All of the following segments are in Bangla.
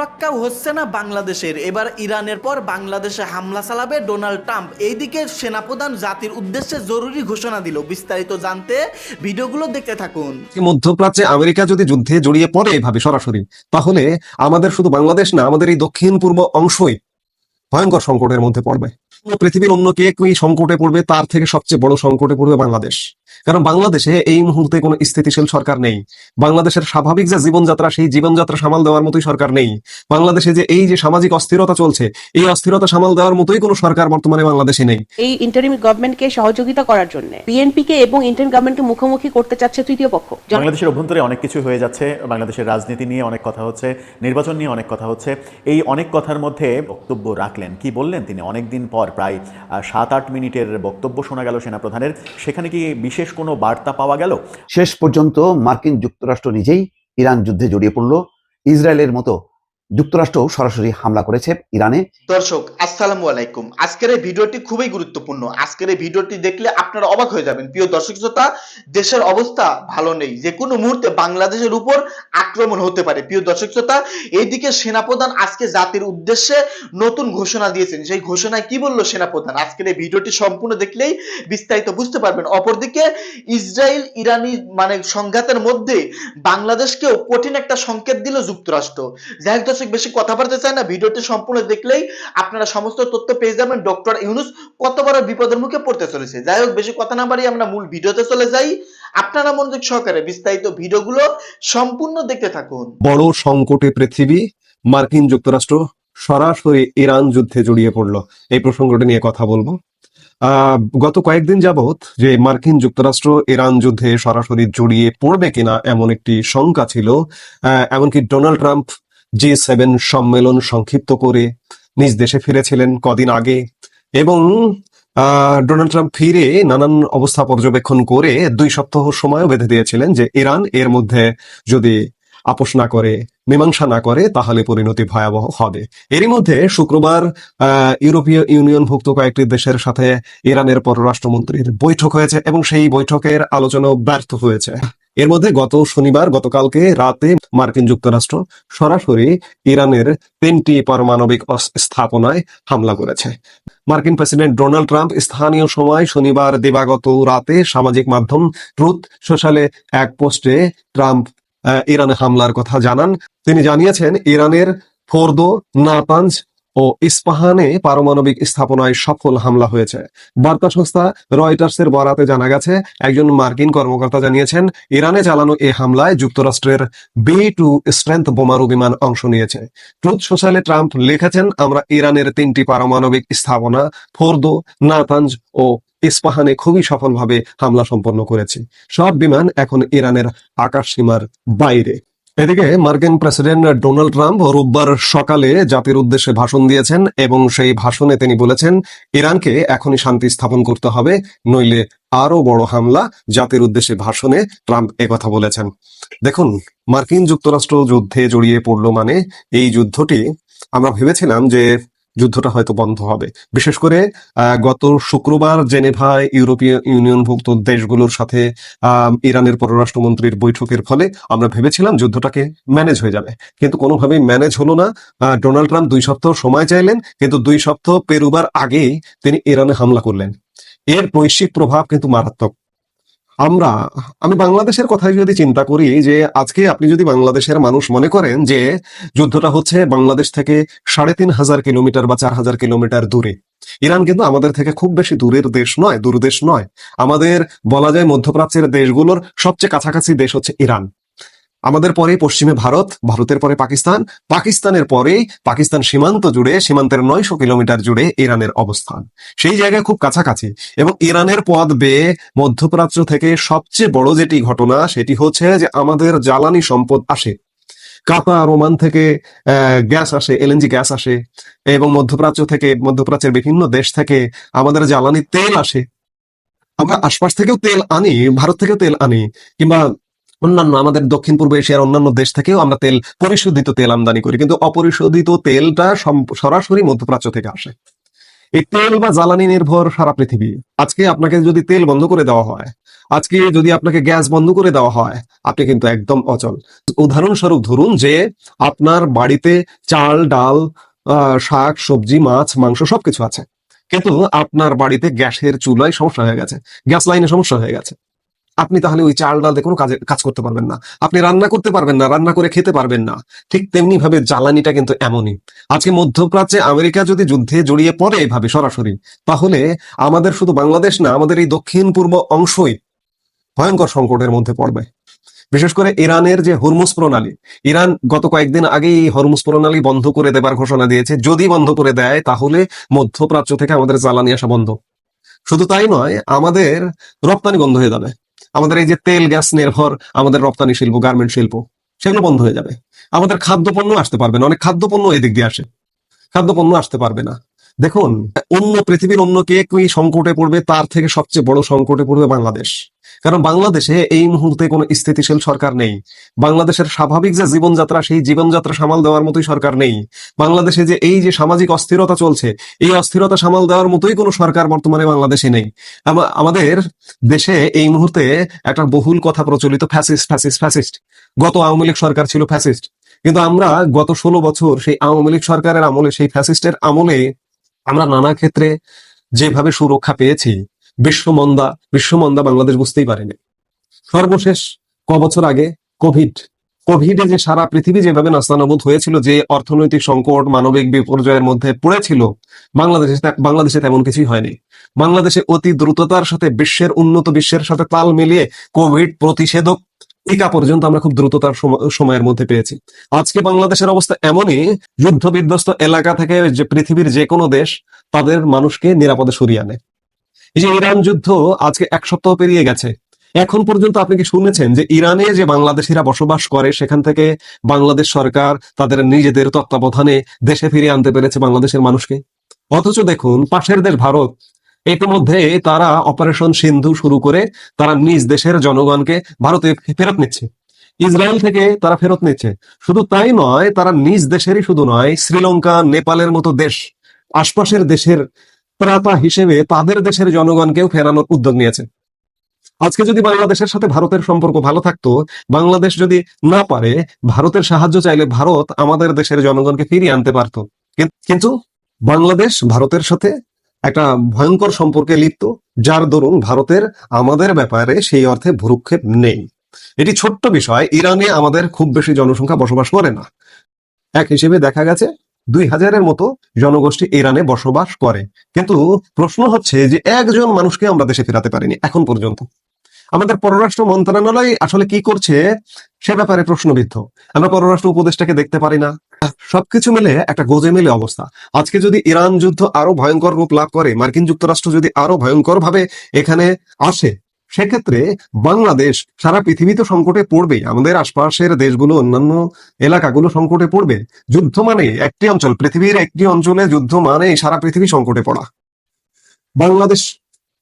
রক্ষাও হচ্ছে না বাংলাদেশের। এবার ইরানের পর বাংলাদেশে হামলা চালাবে ডোনাল্ড ট্রাম্প। এইদিকে সেনাপ্রধান জাতির উদ্দেশ্যে জরুরি ঘোষণা দিল। বিস্তারিত জানতে ভিডিওগুলো দেখতে থাকুন। মধ্যপ্রাচ্যে আমেরিকা যদি যুদ্ধে জড়িয়ে পড়ে এভাবে সরাসরি, তাহলে আমাদের শুধু বাংলাদেশ না, আমাদের এই দক্ষিণ পূর্ব অংশই ভয়ঙ্কর সংকটের মধ্যে পড়বে। পৃথিবীর অন্য কে কি সংকটে পড়বে, তার থেকে সবচেয়ে বড় সংকটে পড়বে বাংলাদেশ। কারণ বাংলাদেশে এই মুহূর্তে কোনো স্থিতিশীল সরকার নেই। বাংলাদেশের স্বাভাবিক যে জীবনযাত্রা সেই জীবনযাত্রা সামাল দেওয়ার মতোই সরকার নেই। বাংলাদেশে যে এই যে সামাজিক অস্থিরতা চলছে এই অস্থিরতা সামাল দেওয়ার মতোই কোনো সরকার বর্তমানে বাংলাদেশে নেই। এই ইন্টারিম গভর্নমেন্টকে সহযোগিতা করার জন্য বিএনপি কে এবং ইন্টারিম গভর্নমেন্টকে মুখোমুখি করতে চাচ্ছে তৃতীয় পক্ষ। বাংলাদেশের অভ্যন্তরে অনেক কিছু হয়ে যাচ্ছে। বাংলাদেশের রাজনীতি নিয়ে অনেক কথা হচ্ছে নির্বাচন নিয়ে অনেক কথা হচ্ছে। এই অনেক কথার মধ্যে বক্তব্য রাখলেন। কি বললেন তিনি? অনেকদিন পর প্রায় সাত আট মিনিটের বক্তব্য শোনা গেল সেনাপ্রধানের। সেখানে কি বিশেষ কোনো বার্তা পাওয়া গেল? শেষ পর্যন্ত মার্কিন যুক্তরাষ্ট্র নিজেই ইরান যুদ্ধে জড়িয়ে পড়ল। ইসরায়েলের মতো যুক্তরাষ্ট্র সরাসরি হামলা করেছে ইরানে। দর্শক, আসসালামু আলাইকুম। আজকের এই ভিডিওটি খুবই গুরুত্বপূর্ণ। আজকের এই ভিডিওটি দেখলে আপনারা অবাক হয়ে যাবেন। প্রিয় দর্শক শ্রোতা, দেশের অবস্থা ভালো নেই। যে কোনো মুহূর্তে বাংলাদেশের উপর আক্রমণ হতে পারে। প্রিয় দর্শক শ্রোতা এইদিকে সেনাপ্রধান আজকে জাতির উদ্দেশ্যে নতুন ঘোষণা দিয়েছেন। সেই ঘোষণায় কি বলল সেনাপ্রধান? আজকের এই ভিডিওটি সম্পূর্ণ দেখলেই বিস্তারিত বুঝতে পারবেন। অপরদিকে, ইসরায়েল ইরানি মানে সংঘাতের মধ্যে বাংলাদেশকেও কঠিন একটা সংকেত দিল যুক্তরাষ্ট্র। যাই হোক দর্শক, বেশি কথা বলতে চাই না। ভিডিওটি সম্পূর্ণ দেখলেই আপনারা সমস্ত তথ্য পেয়ে যাবেন ডক্টর ইউনুস কত বড় বিপদের মুখে পড়তে চলেছে। যাই হোক, বেশি কথা না বাড়িয়ে আমরা মূল ভিডিওতে চলে যাই। আপনারা মনোযোগ সহকারে বিস্তারিত ভিডিওগুলো সম্পূর্ণ দেখতে থাকুন। বড় সংকটে পৃথিবী, মার্কিন যুক্তরাষ্ট্র সরাসরি ইরান যুদ্ধে জড়িয়ে পড়ল। এই প্রসঙ্গটি নিয়ে কথা বলব। গত কয়েকদিন যাবত যে মার্কিন যুক্তরাষ্ট্র ইরান যুদ্ধে সরাসরি জড়িয়ে পড়বে কিনা এমন একটি শঙ্কা ছিল। এমনকি ডোনাল্ড ট্রাম্প জি সেভেন সম্মেলন সংক্ষিপ্ত করে নিজ দেশে ফিরেছিলেন কদিন আগে এবং ডোনাল্ড ট্রাম্প ফিরে নানান অবস্থা পর্যবেক্ষণ করে দুই সপ্তাহ সময়ও বেঁধে দিয়েছিলেন যে ইরান এর মধ্যে যদি আপোষ না করে, মীমাংসা না করে, তাহলে পরিণতি ভয়াবহ হবে। এরই মধ্যে শুক্রবার ইউরোপীয় ইউনিয়নভুক্ত কয়েকটি দেশের সাথে ইরানের পররাষ্ট্রমন্ত্রীর বৈঠক হয়েছে এবং সেই বৈঠকের আলোচনাও ব্যর্থ হয়েছে। এর মধ্যে গত শনিবার, গতকালকে রাতে মার্কিন যুক্তরাষ্ট্র সরাসরি ইরানের তিনটি পারমাণবিক স্থাপনায় হামলা করেছে। মার্কিন প্রেসিডেন্ট ডোনাল্ড ট্রাম্প স্থানীয় সময় শনিবার দিবাগত রাতে সামাজিক মাধ্যম ট্রুথ সোশ্যালে এক পোস্টে ট্রাম্প ইরানে হামলার কথা জানান। তিনি জানিয়েছেন, ইরানের ফোর্দো নাতাঞ্জ ও ইস্পাহানে পারমাণবিক স্থাপনায় সফল হামলা হয়েছে। বার্তা সংস্থা রয়টার্সের বরাতে জানা গেছে, একজন মার্কিন কর্মকর্তা জানিয়েছেন, ইরানে চালানো এই হামলায় যুক্তরাষ্ট্রের বি টু স্ট্রেংথ বোমারু বিমান অংশ নিয়েছে। ট্রুথ সোশ্যালে ট্রাম্প লিখেছেন, আমরা ইরানের তিনটি পারমাণবিক স্থাপনা, ফোর্দো নাতাঞ্জ ও ইস্পাহানে খুবই সফলভাবে হামলা সম্পন্ন করেছি। সব বিমান এখন ইরানের আকাশ সীমার বাইরে। এদিকে মার্কিন প্রেসিডেন্ট ডোনাল্ড ট্রাম্প রোববার সকালে জাতির উদ্দেশ্যে ভাষণ দিয়েছেন এবং সেই ভাষণে তিনি বলেছেন, ইরানকে এখনই শান্তি স্থাপন করতে হবে, নইলে আরও বড় হামলা, জাতির উদ্দেশ্যে ভাষণে ট্রাম্প একথা বলেছেন। দেখুন, মার্কিন যুক্তরাষ্ট্র যুদ্ধে জড়িয়ে পড়ল মানে এই যুদ্ধটি, আমরা ভেবেছিলাম যে যুদ্ধটা হয়তো বন্ধ হবে। বিশেষ করে গত শুক্রবার জেনেভায় ইউরোপীয় ইউনিয়নভুক্ত দেশগুলোর সাথে ইরানের পররাষ্ট্রমন্ত্রীর বৈঠকের ফলে আমরা ভেবেছিলাম যুদ্ধটাকে ম্যানেজ হয়ে যাবে। কিন্তু কোনোভাবেই ম্যানেজ হলো না। ডোনাল্ড ট্রাম্প দুই সপ্তাহ সময় চাইলেন, কিন্তু দুই সপ্তাহ পেরুবার আগেই তিনি ইরানে হামলা করলেন। এর বৈশ্বিক প্রভাব কিন্তু মারাত্মক। আমরা, আমি বাংলাদেশের কথাই যদি চিন্তা করি যে আজকে আপনি যদি বাংলাদেশের মানুষ মনে করেন যে যুদ্ধটা হচ্ছে বাংলাদেশ থেকে সাড়ে তিন হাজার কিলোমিটার বা চার হাজার কিলোমিটার দূরে। ইরান কিন্তু আমাদের থেকে খুব বেশি দূরের দেশ নয়, দূরদেশ নয়। আমাদের বলা যায় মধ্যপ্রাচ্যের দেশগুলোর সবচেয়ে কাছাকাছি দেশ হচ্ছে ইরান। আমাদের পরে পশ্চিমে ভারত, ভারতের পরে পাকিস্তান, পাকিস্তানের পরে পাকিস্তান সীমান্ত জুড়ে, সীমান্তের নয়শো কিলোমিটার জুড়ে ইরানের অবস্থান। সেই জায়গায় খুব কাছাকাছি। এবং ইরানের পথ বেয়ে মধ্যপ্রাচ্য থেকে সবচেয়ে বড় যেটি ঘটনা, সেটি হচ্ছে যে আমাদের জ্বালানি সম্পদ আসে। কাতার ওমান থেকে গ্যাস আসে, এলএনজি গ্যাস আসে। এবং মধ্যপ্রাচ্য থেকে, মধ্যপ্রাচ্যের বিভিন্ন দেশ থেকে আমাদের জ্বালানি তেল আসে। আমরা আশপাশ থেকেও তেল আনি, ভারত থেকেও তেল আনি, কিংবা অন্যান্য আমাদের দক্ষিণ পূর্ব এশিয়ার অন্যান্য দেশ থেকেও আমরা তেল, পরিশোধিত তেল আমদানি করি। কিন্তু অপরিশোধিত তেলটা সরাসরি মধ্যপ্রাচ্য থেকে আসে। এই তেল বা জ্বালানি নির্ভর সারা পৃথিবী। আজকে আপনাকে যদি তেল বন্ধ করে দেওয়া হয়, আজকে যদি আপনাকে গ্যাস বন্ধ করে দেওয়া হয়, আপনি কিন্তু একদম অচল। উদাহরণস্বরূপ ধরুন যে আপনার বাড়িতে চাল, ডাল শাক, সবজি, মাছ, মাংস সবকিছু আছে। কিন্তু আপনার বাড়িতে গ্যাসের চুলায় সমস্যা হয়ে গেছে। গ্যাস লাইনে সমস্যা হয়ে গেছে। আপনি তাহলে ওই চাল ডাল দিয়ে কোনো কাজে কাজ করতে পারবেন না। আপনি রান্না করতে পারবেন না, রান্না করে খেতে পারবেন না। ঠিক তেমনি ভাবে জ্বালানিটা কিন্তু এমনই। আজকে মধ্যপ্রাচ্যে আমেরিকা যদি যুদ্ধে জড়িয়ে পড়ে এভাবে সরাসরি, তাহলে আমাদের শুধু বাংলাদেশ না, আমাদের এই দক্ষিণ পূর্ব অংশই ভয়ঙ্কর সংকটের মধ্যে পড়বে। বিশেষ করে ইরানের যে হরমুজ প্রণালী, ইরান গত কয়েকদিন আগেই এই হরমুজ প্রণালী বন্ধ করে দেবার ঘোষণা দিয়েছে। যদি বন্ধ করে দেয়, তাহলে মধ্যপ্রাচ্য থেকে আমাদের জ্বালানি আসা বন্ধ। শুধু তাই নয়, আমাদের রপ্তানি বন্ধ হয়ে যাবে। আমাদের এই যে তেল, গ্যাস নির্ভর আমাদের রপ্তানি শিল্প গার্মেন্ট শিল্প, সেগুলো বন্ধ হয়ে যাবে। আমাদের খাদ্যপণ্য আসতে পারবে না, অনেক খাদ্যপণ্য এদিক দিয়ে আসে। খাদ্যপণ্য আসতে পারবে না। দেখুন, অন্য পৃথিবীর অন্য কে কি সংকটে পড়বে, তার থেকে সবচেয়ে বড় সংকটে পড়বে বাংলাদেশ। কারণ বাংলাদেশে এই মুহূর্তে কোনো স্থিতিশীল সরকার নেই। বাংলাদেশের স্বাভাবিক যে জীবনযাত্রা, সেই জীবনযাত্রা সামাল দেওয়ার মতোই সরকার নেই। বাংলাদেশে যে এই যে সামাজিক অস্থিরতা চলছে, এই অস্থিরতা সামাল দেওয়ার মতোই কোনো সরকার বর্তমানে বাংলাদেশে নেই। আমাদের দেশে এই মুহূর্তে একটা বহুল কথা প্রচলিত, ফ্যাসিস্ট ফ্যাসিস্ট ফ্যাসিস্ট। গত আওয়ামী লীগ সরকার ছিল ফ্যাসিস্ট। কিন্তু আমরা গত ষোলো বছর সেই আওয়ামী লীগ সরকারের আমলে, সেই ফ্যাসিস্টের আমলে আমরা নানা ক্ষেত্রে যেভাবে সুরক্ষা পেয়েছি বিশ্বমন্দা বিশ্বমন্দা বাংলাদেশ বুঝতেই পারেনি। সর্বশেষ ক বছর আগে কোভিড। কোভিডে যে সারা পৃথিবী যেভাবে নাস্তানাবুদ হয়েছিল, যে অর্থনৈতিক সংকট, মানবিক বিপর্যয়ের মধ্যে পড়েছিল, বাংলাদেশে বাংলাদেশে তেমন কিছুই হয়নি। বাংলাদেশে অতি দ্রুততার সাথে বিশ্বের উন্নত বিশ্বের সাথে তাল মিলিয়ে কোভিড প্রতিষেধক টিকা পর্যন্ত আমরা খুব দ্রুততার সম- সময়ের মধ্যে পেয়েছি। আজকে বাংলাদেশের অবস্থা এমনই যুদ্ধ বিধ্বস্ত এলাকা থেকে যে পৃথিবীর যে কোনো দেশ, তাদের মানুষকে নিরাপদে সরিয়ে আনে। এই যে ইরান যুদ্ধ আজকে এক সপ্তাহ পেরিয়ে গেছে। এখন পর্যন্ত আপনি কি শুনেছেন যে ইরানে যে বাংলাদেশিরা বসবাস করে, সেখান থেকে বাংলাদেশ সরকার তাদের নিজেদের তত্ত্বাবধানে দেশে ফিরিয়ে আনতে পেরেছে বাংলাদেশের মানুষকে? অথচ দেখুন, পাশের দেশ ভারত, ইতিমধ্যে তারা অপারেশন সিন্ধু শুরু করে তারা নিজ দেশের জনগণকে ভারতে ফেরত নিচ্ছে। ইসরায়েল থেকে তারা ফেরত নিচ্ছে। শুধু তাই নয়, তারা নিজ দেশেরই শুধু নয়, শ্রীলঙ্কা, নেপালের মতো দেশ, আশপাশের দেশের ত্রাতা হিসেবে তাদের দেশের জনগণকেও ফেরানোর উদ্যোগ নিয়েছে। আজকে যদি বাংলাদেশের সাথে ভারতের সম্পর্ক ভালো থাকতো, বাংলাদেশ যদি না পারে, ভারতের সাহায্য চাইলে ভারত আমাদের দেশের জনগণকে ফিরিয়ে আনতে পারত। কিন্তু বাংলাদেশ ভারতের সাথে একটা ভয়ঙ্কর সম্পর্কে লিপ্ত, যার দরুন ভারতের আমাদের ব্যাপারে সেই অর্থে ভ্রুক্ষেপ নেই। এটি ছোট্ট বিষয়, ইরানে আমাদের খুব বেশি জনসংখ্যা বসবাস করে না। এক হিসেবে দেখা গেছে দুই হাজারের মতো জনগোষ্ঠী ইরানে বসবাস করে। কিন্তু প্রশ্ন হচ্ছে যে একজন মানুষকে আমরা দেশে ফেরাতে পারিনি, এখন পর্যন্ত। আমাদের পররাষ্ট্র মন্ত্রণালয় আসলে কি করছে সে ব্যাপারে প্রশ্নবিদ্ধ। আমরা পররাষ্ট্র উপদেষ্টাকে দেখতে পারি না। সবকিছু মিলে একটা গোজে মিলে অবস্থা। আজকে যদি ইরান যুদ্ধ আরও ভয়ঙ্কর রূপ লাভ করে, মার্কিন যুক্তরাষ্ট্র যদি আরও ভয়ঙ্কর ভাবে এখানে আসে সেক্ষেত্রে বাংলাদেশ সারা পৃথিবী তো সংকটে পড়বেই। আমাদের আশপাশের দেশগুলো, অন্যান্য এলাকাগুলো সংকটে পড়বে। যুদ্ধ মানে একটি অঞ্চল, পৃথিবীর একটি অঞ্চলে যুদ্ধ মানে সারা পৃথিবী সংকটে পড়া। বাংলাদেশ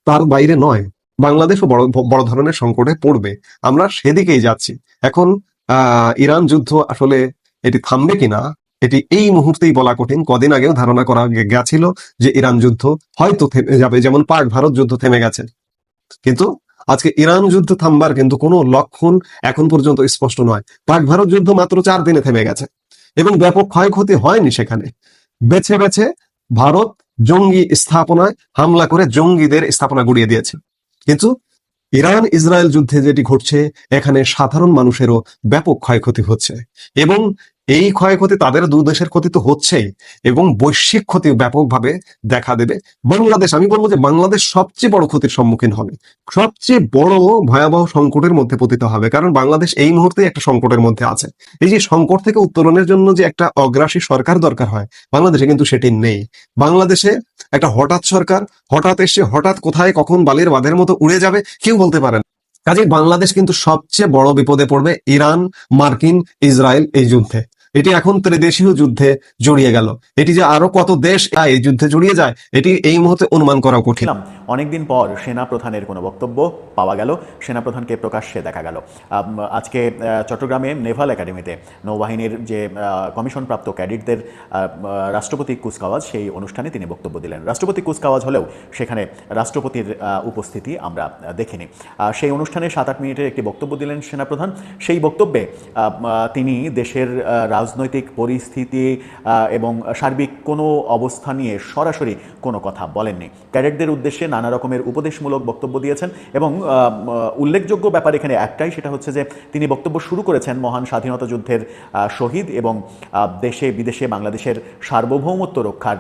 তার বাইরে নয়। বাংলাদেশও বড় বড় ধরনের সংকটে পড়বে। আমরা সেদিকেই যাচ্ছি। এখন ইরান যুদ্ধ আসলে এটি থামবে কিনা, এটি এই মুহূর্তেই বলা কঠিন। কদিন আগেও ধারণা করা গেছিল যে ইরান যুদ্ধ হয়তো থেমে যাবে, যেমন পাক ভারত যুদ্ধ থেমে গেছে। কিন্তু আজকে ইরান যুদ্ধ থামবার কিন্তু কোনো লক্ষণ এখন পর্যন্ত স্পষ্ট নয়। পাক ভারত যুদ্ধ মাত্র চার দিনে থেমে গেছে এবং ব্যাপক ক্ষয়ক্ষতি হয়নি সেখানে। বেছে বেছে ভারত জঙ্গি স্থাপনায় হামলা করে জঙ্গিদের স্থাপনা গুড়িয়ে দিয়েছে। কিন্তু ইরান ইসরায়েল যুদ্ধে যেটি ঘটছে, এখানে সাধারণ মানুষেরও ব্যাপক ক্ষয়ক্ষতি হচ্ছে এবং এই ক্ষয়ক্ষতি তাদের দু দেশের ক্ষতি তো হচ্ছেই এবং বৈশ্বিক ক্ষতি ব্যাপকভাবে দেখা দেবে। বাংলাদেশ, আমি বলব যে বাংলাদেশ সবচেয়ে বড় ক্ষতির সম্মুখীন হবে। সবচেয়ে বড় ভয়াবহ সংকটের মধ্যে পতিত হবে, কারণ বাংলাদেশ এই মুহূর্তে একটা সংকটের মধ্যে আছে। এই যে সংকট থেকে উত্তরণের জন্য যে একটা অগ্রাসী সরকার দরকার হয়, বাংলাদেশে কিন্তু সেটি নেই। বাংলাদেশে একটা হঠাৎ সরকার, হঠাৎ এসে হঠাৎ কোথায় কখন বালির বাঁধের মতো উড়ে যাবে, কেউ বলতে পারেন কাজে বাংলাদেশ কিন্তু সবচেয়ে বড় বিপদে পড়বে ইরান, মার্কিন, ইসরায়েল এই যুদ্ধে। এটি এখন ত্রিদেশীয় যুদ্ধে জড়িয়ে গেল। এটি যে আরও কত দেশ এই যুদ্ধে জড়িয়ে যায় এটি এই মুহূর্তে অনুমান করা কঠিন। অনেকদিন পর সেনা প্রধানের কোনো বক্তব্য পাওয়া গেল সেনা প্রধানকে প্রকাশ্যে দেখা গেল। আজকে চট্টগ্রামে নেভাল একাডেমিতে নৌবাহিনীর যে আহ, কমিশনপ্রাপ্ত ক্যাডেটদের রাষ্ট্রপতি কুচকাওয়াজ সেই অনুষ্ঠানে তিনি বক্তব্য দিলেন। রাষ্ট্রপতি কুচকাওয়াজ হলেও সেখানে রাষ্ট্রপতির উপস্থিতি আমরা দেখিনি। সেই অনুষ্ঠানে সাত আট মিনিটের একটি বক্তব্য দিলেন সেনাপ্রধান। সেই বক্তব্যে তিনি দেশের আহ, রাজনৈতিক পরিস্থিতি এবং সার্বিক কোনো অবস্থা নিয়ে সরাসরি কোনো কথা বলেননি। ক্যাডেটদের উদ্দেশ্যে নানা রকমের উপদেশমূলক বক্তব্য দিয়েছেন এবং উল্লেখযোগ্য ব্যাপার এখানে একটাই, সেটা হচ্ছে যে তিনি বক্তব্য শুরু করেছেন মহান স্বাধীনতা যুদ্ধের শহীদ এবং দেশে, বিদেশে বাংলাদেশের সার্বভৌমত্ব রক্ষার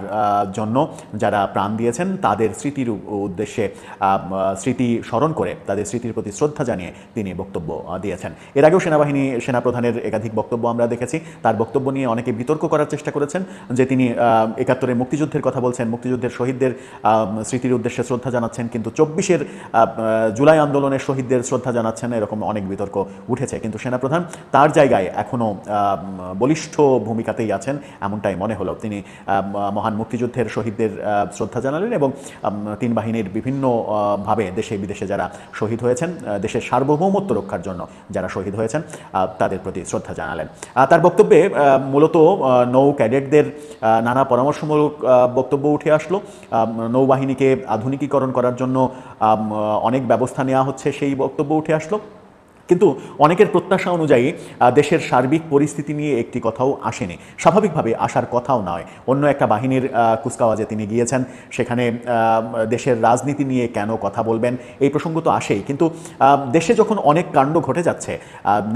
জন্য যারা প্রাণ দিয়েছেন তাদের স্মৃতির উদ্দেশ্যে স্মৃতি স্মরণ করে তাদের স্মৃতির প্রতি শ্রদ্ধা জানিয়ে তিনি বক্তব্য দিয়েছেন। এর আগেও সেনাবাহিনী, সেনাপ্রধানের একাধিক বক্তব্য আমরা দেখেছি। তার বক্তব্য নিয়ে অনেকে বিতর্ক করার চেষ্টা করেছেন যে তিনি আহ, একাত্তরের মুক্তিযুদ্ধের কথা বলছেন মুক্তিযুদ্ধের শহীদদের স্মৃতির উদ্দেশ্যে শ্রদ্ধা জানাচ্ছেন কিন্তু চব্বিশের জুলাই আন্দোলনের শহীদদের শ্রদ্ধা জানাচ্ছেন এরকম অনেক বিতর্ক উঠেছে। কিন্তু সেনাপ্রধান তার জায়গায় এখনও বলিষ্ঠ ভূমিকাতেই আছেন এমনটাই মনে হলো। তিনি মহান মুক্তিযুদ্ধের শহীদদের শ্রদ্ধা জানালেন এবং তিন বাহিনীর বিভিন্ন ভাবে দেশে বিদেশে যারা শহীদ হয়েছেন দেশের সার্বভৌমত্ব রক্ষার জন্য যারা শহীদ হয়েছেন তাদের প্রতি শ্রদ্ধা জানালেন। তার বক্তব্যে আহ, মূলত নৌ ক্যাডেটদের নানা পরামর্শমূলক বক্তব্য উঠে আসলো। নৌবাহিনীকে আধুনিকীকরণ করার জন্য অনেক ব্যবস্থা নেওয়া হচ্ছে সেই বক্তব্য উঠে আসলো। কিন্তু অনেকের প্রত্যাশা অনুযায়ী দেশের সার্বিক পরিস্থিতি নিয়ে একটি কথাও আসেনি। স্বাভাবিকভাবে আসার কথাও নয়। অন্য একটা বাহিনীর কুচকাওয়াজে তিনি গিয়েছেন। সেখানে দেশের রাজনীতি নিয়ে কেন কথা বলবেন, এই প্রসঙ্গ তো আসেই। কিন্তু দেশে যখন অনেক কাণ্ড ঘটে যাচ্ছে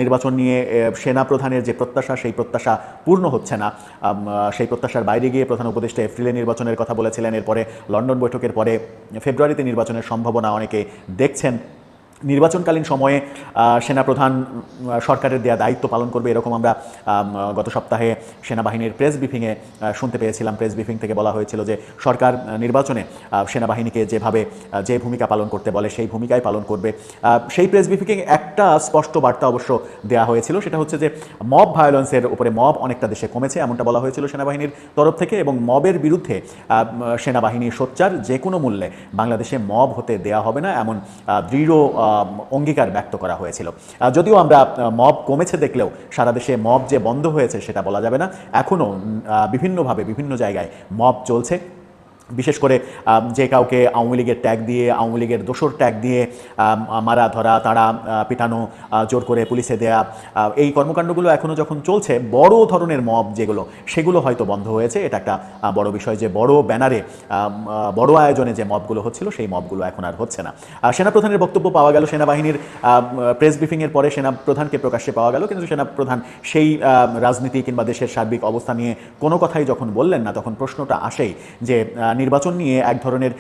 নির্বাচন নিয়ে সেনা প্রধানের যে প্রত্যাশা, সেই প্রত্যাশা পূর্ণ হচ্ছে না। সেই প্রত্যাশার বাইরে গিয়ে প্রধান উপদেষ্টা এপ্রিলে নির্বাচনের কথা বলেছিলেন। এরপরে লন্ডন বৈঠকের পরে ফেব্রুয়ারিতে নির্বাচনের সম্ভাবনা অনেকে দেখছেন। নির্বাচনকালীন সময়ে সেনাপ্রধান সরকারের দেয়া দায়িত্ব পালন করবে এরকম আমরা গত সপ্তাহে সেনাবাহিনীর প্রেস ব্রিফিংয়ে শুনতে পেয়েছিলাম। প্রেস ব্রিফিং থেকে বলা হয়েছিল যে সরকার নির্বাচনে সেনাবাহিনীকে যেভাবে যে ভূমিকা পালন করতে বলে সেই ভূমিকায় পালন করবে। সেই প্রেস ব্রিফিংয়ে একটা স্পষ্ট বার্তা অবশ্য দেওয়া হয়েছিল, সেটা হচ্ছে যে মব ভায়োলেন্সের উপরে মব অনেকটা দেশে কমেছে, এমনটা বলা হয়েছিল সেনাবাহিনীর তরফ থেকে এবং মবের বিরুদ্ধে সেনাবাহিনী সোচ্চার যে কোনো মূল্যে বাংলাদেশে মব হতে দেয়া হবে না, এমন দৃঢ় অঙ্গীকার ব্যক্ত করা হয়েছিল। যদিও আমরা মব কমেছে দেখলেও সারা দেশে মব যে বন্ধ হয়েছে সেটা বলা যাবে না। এখনও বিভিন্নভাবে বিভিন্ন জায়গায় মব চলছে। বিশেষ করে যে কাউকে আওয়ামী লীগের ট্যাগ দিয়ে আওয়ামী লীগের দোসর ট্যাগ দিয়ে মারা ধরা আহ, পিটানো জোর করে পুলিশে দেয়া এই কর্মকাণ্ডগুলো এখনও যখন চলছে বড় ধরনের মব যেগুলো সেগুলো হয়তো বন্ধ হয়েছে। এটা একটা বড় বিষয় যে বড় ব্যানারে বড় আয়োজনে যে মবগুলো হচ্ছিল সেই মবগুলো এখন আর হচ্ছে না। সেনাপ্রধানের বক্তব্য পাওয়া গেল সেনাবাহিনীর প্রেস ব্রিফিংয়ের পরে সেনাপ্রধানকে প্রকাশ্যে পাওয়া গেল কিন্তু সেনাপ্রধান সেই রাজনীতি কিংবা দেশের সার্বিক অবস্থা নিয়ে কোনো কথাই যখন বললেন না তখন প্রশ্নটা আসেই যে নির্বাচন নিয়ে এক ধরনের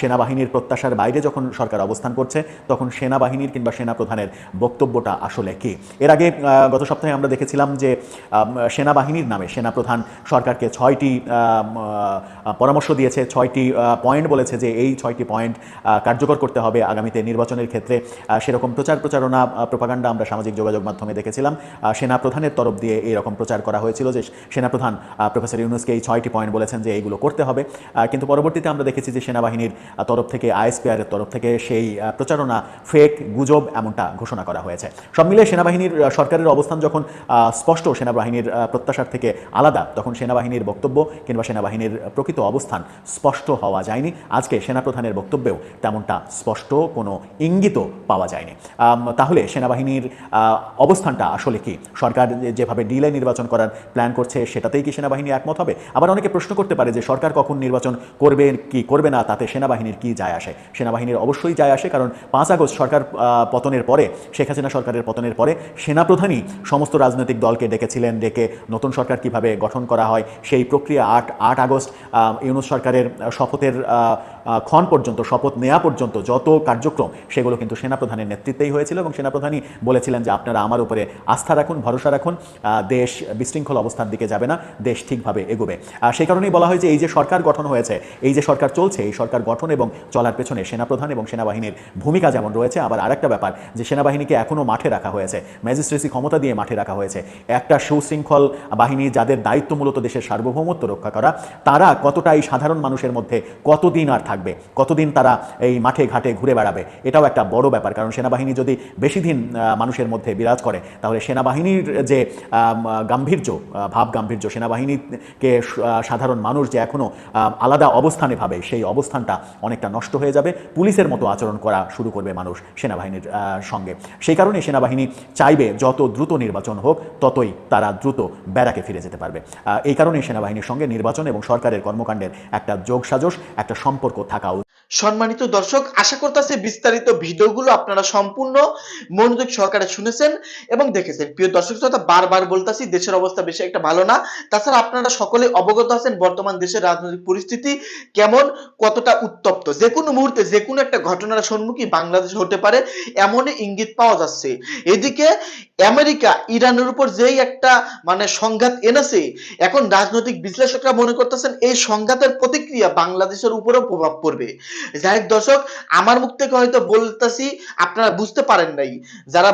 সেনাবাহিনীর প্রত্যাশার বাইরে যখন সরকার অবস্থান করছে তখন সেনাবাহিনীর কিংবা সেনাপ্রধানের বক্তব্যটা আসলে কি? এর আগে গত সপ্তাহে আমরা দেখেছিলাম যে সেনাবাহিনীর নামে সেনাপ্রধান সরকারকে ছয়টি পরামর্শ দিয়েছে ছয়টি পয়েন্ট বলেছে যে এই ছয়টি পয়েন্ট কার্যকর করতে হবে আগামীতে নির্বাচনের ক্ষেত্রে। সেরকম প্রচার প্রচারণা প্রপাগান্ডা আমরা সামাজিক যোগাযোগ মাধ্যমে দেখেছিলাম। সেনাপ্রধানের তরফ দিয়ে এইরকম প্রচার করা হয়েছিল যে সেনাপ্রধান প্রফেসর ইউনুসকে এই ছয়টি পয়েন্ট বলেছেন যে এইগুলো করতে হবে। আহ, কিন্তু পরবর্তীতে আমরা দেখেছি যে সেনাবাহিনীর তরফ থেকে আইএসপিআরের তরফ থেকে সেই প্রচারণা ফেক গুজব এমনটা ঘোষণা করা হয়েছে। সব মিলিয়ে সেনাবাহিনীর সরকারের অবস্থান যখন স্পষ্ট সেনাবাহিনীর প্রত্যাশার থেকে আলাদা, তখন সেনাবাহিনীর বক্তব্য কিংবা সেনাবাহিনীর প্রকৃত অবস্থান স্পষ্ট হওয়া যায়নি। আজকে সেনাপ্রধানের বক্তব্যেও তেমনটা স্পষ্ট, কোনো ইঙ্গিত পাওয়া যায়নি। তাহলে সেনাবাহিনীর অবস্থানটা আসলে কি? সরকার যেভাবে ডিলে নির্বাচন করার প্ল্যান করছে, সেটাতেই কি সেনাবাহিনী একমত হবে? আবার অনেকে প্রশ্ন করতে পারে যে সরকার কখন নির্বাচন করবে কি করবে না তাতে সেনাবাহিনীর কি যায় আসে? সেনাবাহিনীর অবশ্যই যায় আসে, কারণ পাঁচ আগস্ট সরকার পতনের পরে, শেখ হাসিনা সরকারের পতনের পরে সেনাপ্রধানই সমস্ত রাজনৈতিক দলকে ডেকেছিলেন, ডেকে নতুন সরকার কীভাবে গঠন করা হয়, সেই প্রক্রিয়া আট আট আগস্ট ইউনুস সরকারের শপথের ক্ষণ পর্যন্ত, শপথ নেওয়া পর্যন্ত যত কার্যক্রম, সেগুলো কিন্তু সেনাপ্রধানের নেতৃত্বেই হয়েছিল এবং সেনাপ্রধানই বলেছিলেন যে আপনারা আমার উপরে আস্থা রাখুন, ভরসা রাখুন দেশ বিশৃঙ্খল অবস্থার দিকে যাবে না, দেশ ঠিকভাবে এগোবে। সেই কারণেই বলা হয় যে এই যে সরকার গঠন হয়েছে হচ্ছে। এই যে সরকার চলছে এই সরকার গঠন এবং চলার পেছনে সেনাপ্রধান এবং সেনাবাহিনীর ভূমিকা যেমন রয়েছে আবার আরেকটা ব্যাপার যে সেনাবাহিনীকে এখনও মাঠে রাখা হয়েছে ম্যাজিস্ট্রেসি ক্ষমতা দিয়ে মাঠে রাখা হয়েছে। একটা সুশৃঙ্খল বাহিনী যাদের দায়িত্ব মূলত দেশের সার্বভৌমত্ব রক্ষা করা তারা কতটা এই সাধারণ মানুষের মধ্যে কতদিন আর থাকবে কতদিন তারা এই মাঠে ঘাটে ঘুরে বেড়াবে এটাও একটা বড় ব্যাপার। কারণ সেনাবাহিনী যদি বেশি দিন মানুষের মধ্যে বিরাজ করে তাহলে সেনাবাহিনীর যে গাম্ভীর্য ভাব গাম্ভীর্য সেনাবাহিনীকে সাধারণ মানুষ যে এখনও আহ, আলাদা অবস্থানে ভাবে, সেই অবস্থানটা অনেকটা নষ্ট হয়ে যাবে। পুলিশের মতো আচরণ করা শুরু করবে মানুষ সেনাবাহিনীর সঙ্গে। সেই কারণে সেনাবাহিনী চাইবে যত দ্রুত নির্বাচন হোক, ততই তারা দ্রুত ব্যারাকে ফিরে যেতে পারবে। এই কারণে সেনাবাহিনীর সঙ্গে নির্বাচন এবং সরকারের কর্মকাণ্ডের একটা যোগসাজশ, একটা সম্পর্ক থাকা সম্মানিত দর্শক, আশা করতেছি বিস্তারিত ভিডিওগুলো আপনারা সম্পূর্ণ মনোযোগ সহকারে শুনেছেন এবং দেখেছেন। প্রিয় দর্শক শ্রোতা, বারবার বলতাছি, দেশের অবস্থা বেশি একটা ভালো না। তাছাড়া আপনারা সকলে অবগত আছেন বর্তমান দেশের রাজনৈতিক পরিস্থিতি। কেমন, কতটা উত্তপ্ত। যে কোনো মুহূর্তে যে কোনো একটা ঘটনার সম্মুখীন বাংলাদেশ হতে পারে, এমনই ইঙ্গিত পাওয়া যাচ্ছে। এদিকে আমেরিকা, ইরানের উপর যেই একটা মানে সংঘাত এনেছে, এখন রাজনৈতিক বিশ্লেষকরা মনে করতেছেন এই সংঘাতের প্রতিক্রিয়া বাংলাদেশের উপরও প্রভাব পড়বে। যাই দর্শক, আমার মুখ থেকে হয়তো বলতেছি, আপনারা বুঝতে পারেন নাই। যারা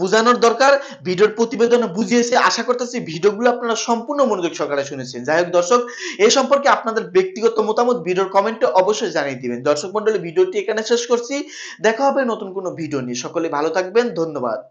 বোঝানোর দরকার, ভিডিওর প্রতিবেদনে বুঝিয়েছে, আশা করতেছি ভিডিওগুলো আপনারা সম্পূর্ণ মনোযোগ সহকারে শুনেছেন। যাই হোক দর্শক এই সম্পর্কে আপনাদের ব্যক্তিগত মতামত ভিডিওর কমেন্টে অবশ্যই জানিয়ে দিবেন। দর্শক মন্ডলী ভিডিওটি এখানে শেষ করছি। দেখা হবে নতুন কোনো ভিডিও নিয়ে। সকলে ভালো থাকবেন। ধন্যবাদ।